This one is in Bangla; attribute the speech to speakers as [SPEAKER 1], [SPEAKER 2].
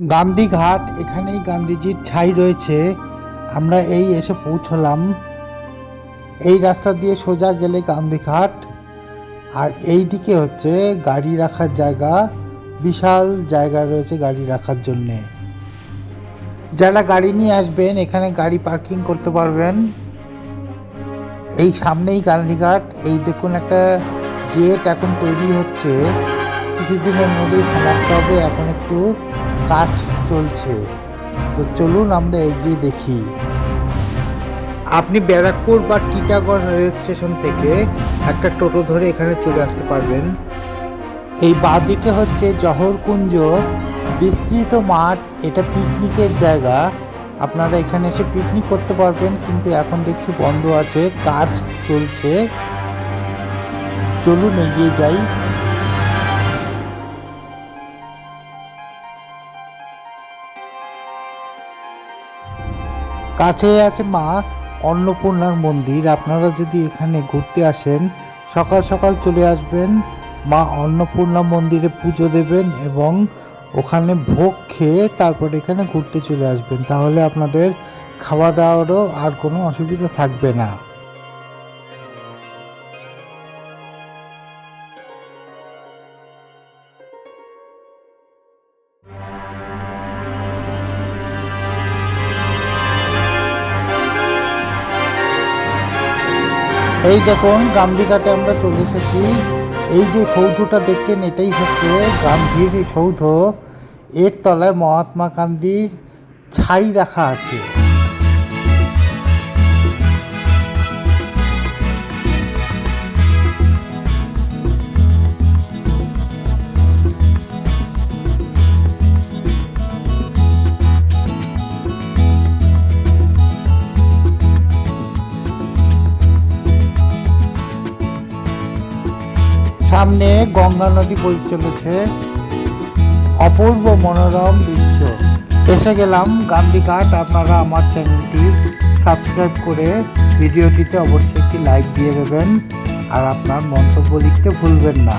[SPEAKER 1] গান্ধী ঘাট এখানেই গান্ধীজির ছাই রয়েছে। আমরা এই এসে পৌঁছলাম। এই রাস্তা দিয়ে সোজা গেলে গান্ধী ঘাট আর এই দিকে হচ্ছে গাড়ি রাখার জায়গা। বিশাল জায়গা রয়েছে গাড়ি রাখার জন্যে। যারা গাড়ি নিয়ে আসবেন, এখানে গাড়ি পার্কিং করতে পারবেন। এই সামনেই গান্ধীঘাট। এই দেখুন একটা গেট এখন তৈরি হচ্ছে। কিছুদিনের মধ্যেই সমাপ্ত হবে, এখন একটু কাজ চলছে। তো চলুন আমরা এগিয়ে দেখি। আপনি ব্যারাকপুর বা টিটাগড় রেল স্টেশন থেকে একটা টোটো ধরে এখানে চলে আসতে পারবেন। এই বাঁদিকে হচ্ছে জহরকুঞ্জ, বিস্তৃত মাঠ, এটা পিকনিকের জায়গা। আপনারা এখানে এসে পিকনিক করতে পারবেন, কিন্তু এখন দেখছি বন্ধ আছে, কাজ চলছে। চলুন এগিয়ে যাই। কাছে আছে মা অন্নপূর্ণার মন্দির। আপনারা যদি এখানে ঘুরতে আসেন, সকাল সকাল চলে আসবেন, মা অন্নপূর্ণা মন্দিরে পুজো দেবেন এবং ওখানে ভোগ খেয়ে তারপর এখানে ঘুরতে চলে আসবেন। তাহলে আপনাদের খাওয়া দাওয়ারও আর কোনো অসুবিধা থাকবে না। এই দেখুন গান্ধীঘাটে আমরা চলে এসেছি। এই যে সৌধটা দেখছেন, এটাই হচ্ছে গান্ধীর সৌধ। এর তলায় মহাত্মা গান্ধীর ছাই রাখা আছে। সামনে গঙ্গা নদী বই চলেছে। অপূর্ব মনোরম দৃশ্য। এসে গেলাম গান্ধীঘাট আপনারা আমার চ্যানেলটি সাবস্ক্রাইব করে ভিডিওটিতে অবশ্যই একটি লাইক দিয়ে দেবেন। আর আপনার মন্তব্য লিখতে ভুলবেন না।